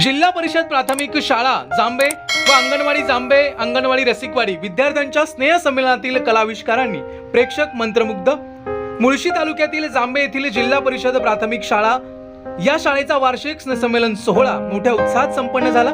जिल्हा परिषद प्राथमिक शाळा जांबे व अंगणवाडी जांबे अंगणवाडी रसिकवाडी विद्यार्थ्यांच्या स्नेह संमेलनातील कलाविष्कारांनी प्रेक्षक मंत्रमुग्ध. मुळशी तालुक्यातील जांबे येथील जिल्हा परिषद प्राथमिक शाळा या शाळेचा वार्षिक स्नेहसंमेलन सोहळा मोठ्या उत्साहात संपन्न झाला.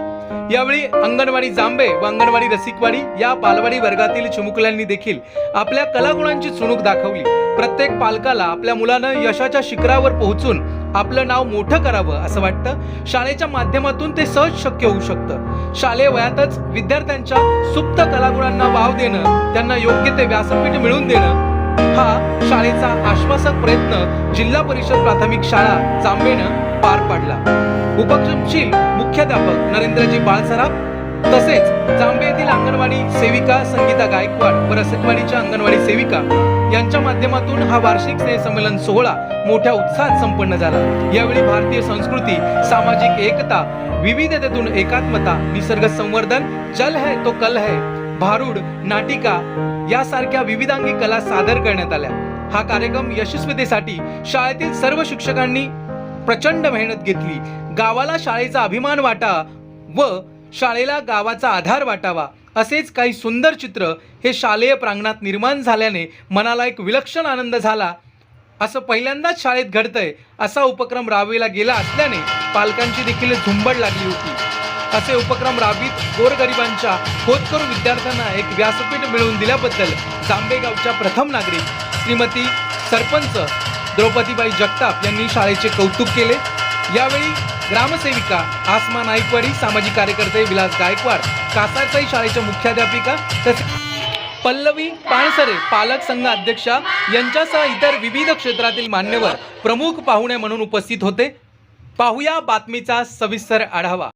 यावेळी अंगणवाडी जांबे व अंगणवाडी रसिकवाडी या बालवाडी वर्गातील चिमुकल्यांनी देखील आपल्या कलागुणांची चुणूक दाखवली. प्रत्येक पालकाला आपल्या मुलानं यशाच्या शिखरावर पोहोचून आपलं नाव मोठं करावं असं वाटतं. शाळेच्या माध्यमातून ते सहज शक्य होऊ शकतं. शालेय वयातच विद्यार्थ्यांच्या सुप्त कलागुणांना वाव देणं त्यांना योग्य ते व्यासपीठ मिळवून देणं हा शाळेचा आश्वासक प्रयत्न जिल्हा परिषद प्राथमिक शाळा जांबेनं पार पाडला. उपक्रमशील मुख्याध्यापक नरेंद्रजी बाळसराफ तसेच जांबे येथील अंगणवाडी सेविका संगीता गायकवाड व रसकवाडीच्या अंगणवाडी सेविका यांच्या माध्यमातून हा वार्षिक स्नेहसंमेलन सोहळा मोठ्या उत्साहात संपन्न झाला. यावेळी भारतीय संस्कृती सामाजिक एकता विविधतेतून एकात्मता निसर्ग संवर्धन चल है तो कल है भारूड नाटिका यासारख्या विविधांगी कला सादर करण्यात आल्या. हा कार्यक्रम यशस्वीतेसाठी शाळेतील सर्व शिक्षकांनी प्रचंड मेहनत घेतली. गावाला शाळेचा अभिमान वाटा व शाळेला गावाचा आधार वाटावा असेच काही सुंदर चित्र हे शालेय प्रांगणात निर्माण झाल्याने मनाला एक विलक्षण आनंद झाला. असं पहिल्यांदाच शाळेत घडतंय असा उपक्रम राबविला गेला असल्याने पालकांची देखील झुंबड लागली होती. असे उपक्रम राबवित गोरगरिबांच्या होतकरू विद्यार्थ्यांना एक व्यासपीठ मिळवून दिल्याबद्दल जांबेगावच्या प्रथम नागरिक श्रीमती सरपंच द्रौपदीबाई जगताप यांनी शाळेचे कौतुक केले. यावेळी ग्रामसेविका आसमा नाईकवाडी सामाजिक कार्यकर्ते विलास गायकवाड कासारसाई शाळेच्या मुख्याध्यापिका तसेच पल्लवी पाणसरे पालक संघ अध्यक्षा यांच्यासह इतर विविध क्षेत्रातील मान्यवर प्रमुख पाहुणे म्हणून उपस्थित होते. पाहूया बातमीचा सविस्तर आढावा.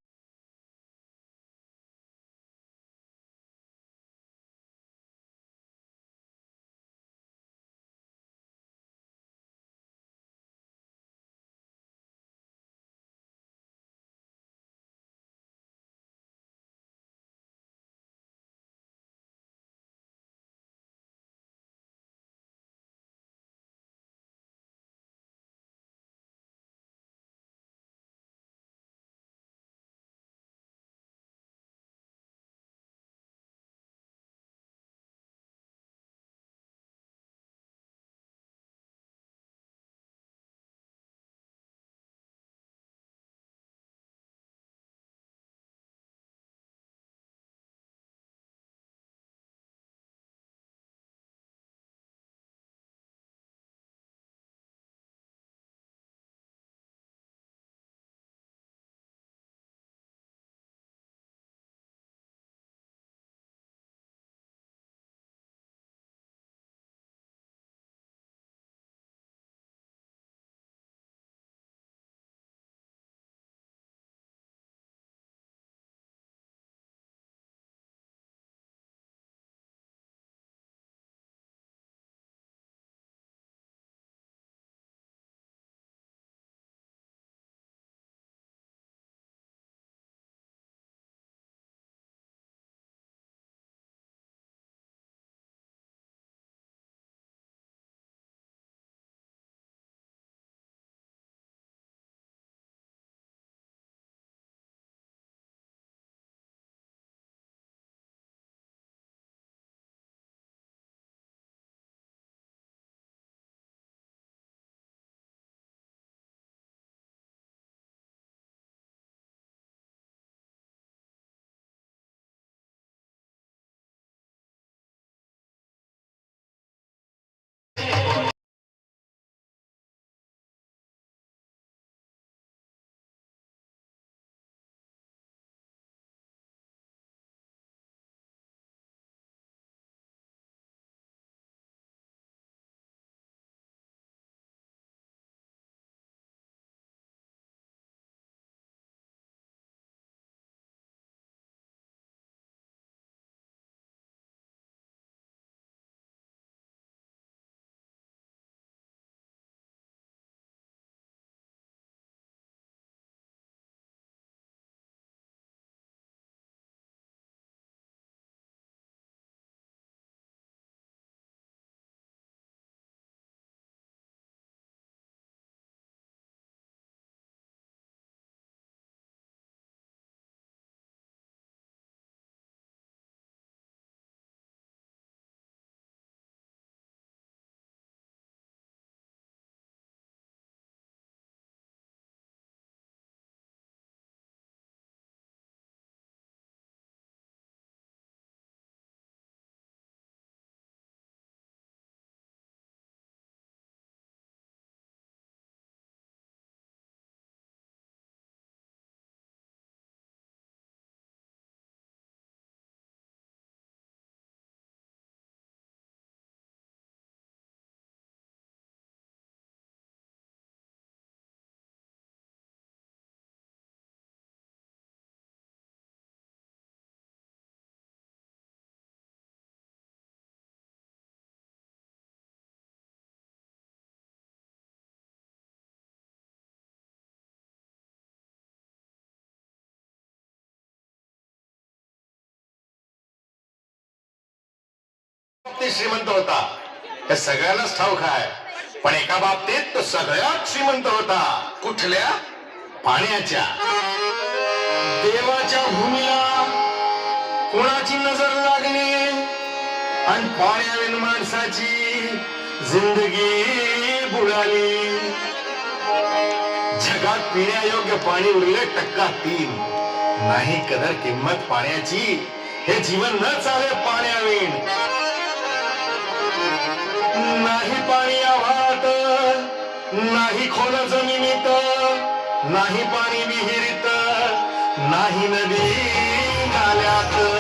बाबतीत श्रीमंत होता. हे सगळ्यांनाच ठाऊक आहे. पण एका बाबतीत तो सगळ्यात श्रीमंत होता. कुठल्या? पाण्याच्या. देवाच्या भूमीला कोणाची नजर लागली? आणि पाण्याविन माणसाची जिंदगी बुडाली. जगात पिण्यायोग्य पाणी उरले टक्का तीन. नाही कदर किंमत पाण्याची. हे जीवन न चाले पाण्याविण नाही खोल जमिनीत नाही पाणी विहिरीत नाही नदी नाल्यात.